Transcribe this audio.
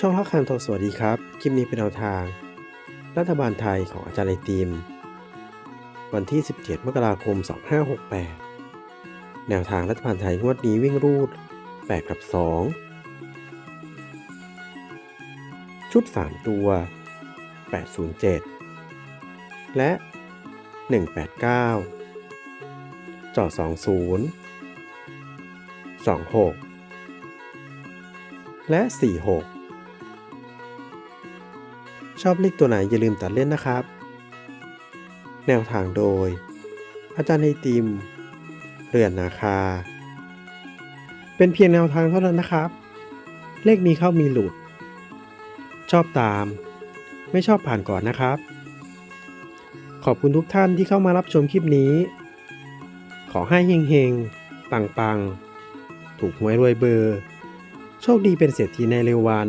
ช่องฮักคันทอสวัสดีครับ คลิปนี้เป็นแนวทาง รัฐบาลไทยของอาจารย์ไอติม วันที่ 17 มกราคม 2568 แนวทางรัฐบาลไทยงวดนี้วิ่งรูด 8 กับ 2 ชุด 3 ตัว 807 และ 189 จอ20 26 และ 46 ชอบเลขตัวไหนอย่าลืมตัดเล่นนะครับ แนวทางโดย อาจารย์ไอติม เรือนนาคา เป็นเพียงแนวทางเท่านั้นนะครับ เลขมีเข้ามีหลุด ชอบตาม ไม่ชอบผ่านก่อนนะครับ ขอบคุณทุกท่านที่เข้ามารับชมคลิปนี้ ขอให้เฮงๆ ปังๆ ถูกหวยรวยเบอร์ โชคดีเป็นเศรษฐีในเร็ววัน